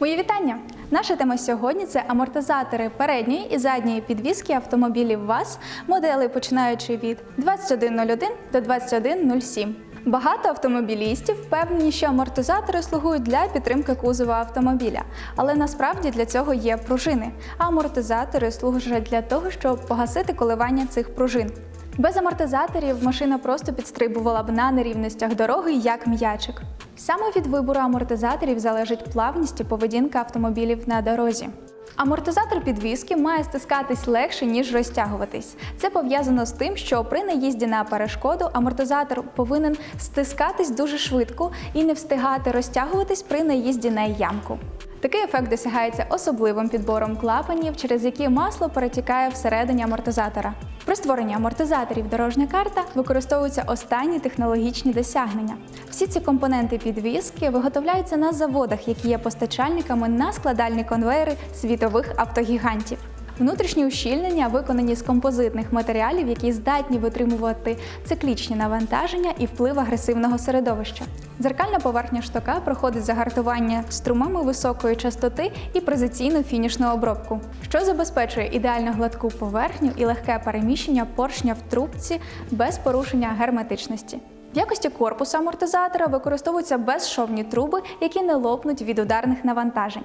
Мої вітання! Наша тема сьогодні це амортизатори передньої і задньої підвіски автомобілів ВАЗ, моделей починаючи від 2101 до 2107. Багато автомобілістів впевнені, що амортизатори слугують для підтримки кузова автомобіля, але насправді для цього є пружини. А амортизатори служать для того, щоб погасити коливання цих пружин. Без амортизаторів машина просто підстрибувала б на нерівностях дороги як м'ячик. Саме від вибору амортизаторів залежить плавність і поведінка автомобілів на дорозі. Амортизатор підвіски має стискатись легше, ніж розтягуватись. Це пов'язано з тим, що при наїзді на перешкоду амортизатор повинен стискатись дуже швидко і не встигати розтягуватись при наїзді на ямку. Такий ефект досягається особливим підбором клапанів, через які масло перетікає всередині амортизатора. При створенні амортизаторів дорожня карта використовуються останні технологічні досягнення. Всі ці компоненти підвіски виготовляються на заводах, які є постачальниками на складальні конвейери світових автогігантів. Внутрішні ущільнення виконані з композитних матеріалів, які здатні витримувати циклічні навантаження і вплив агресивного середовища. Дзеркальна поверхня штока проходить загартування струмами високої частоти і презиційну фінішну обробку, що забезпечує ідеально гладку поверхню і легке переміщення поршня в трубці без порушення герметичності. В якості корпусу амортизатора використовуються безшовні труби, які не лопнуть від ударних навантажень.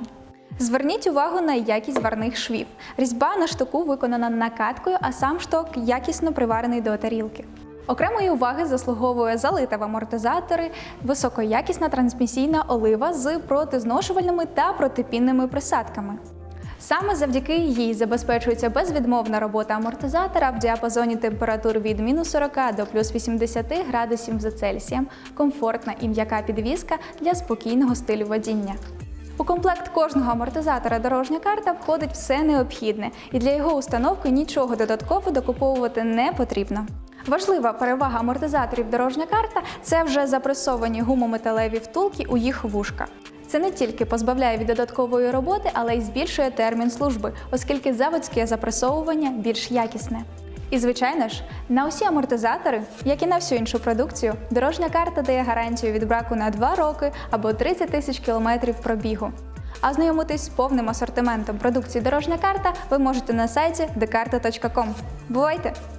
Зверніть увагу на якість варних швів. Різьба на штоку виконана накаткою, а сам шток якісно приварений до тарілки. Окремої уваги заслуговує залита в амортизатори високоякісна трансмісійна олива з протизношувальними та протипінними присадками. Саме завдяки їй забезпечується безвідмовна робота амортизатора в діапазоні температур від мінус 40 до плюс 80 градусів за Цельсієм, комфортна і м'яка підвіска для спокійного стилю водіння. У комплект кожного амортизатора дорожня карта входить все необхідне, і для його установки нічого додатково докуповувати не потрібно. Важлива перевага амортизаторів дорожня карта це вже запресовані гумометалеві втулки у їх вушка. Це не тільки позбавляє від додаткової роботи, але й збільшує термін служби, оскільки заводське запресовування більш якісне. І звичайно ж, на усі амортизатори, як і на всю іншу продукцію, дорожня карта дає гарантію від браку на 2 роки або 30 тисяч кілометрів пробігу. А знайомитись з повним асортиментом продукції дорожня карта ви можете на сайті decarta.com. Бувайте!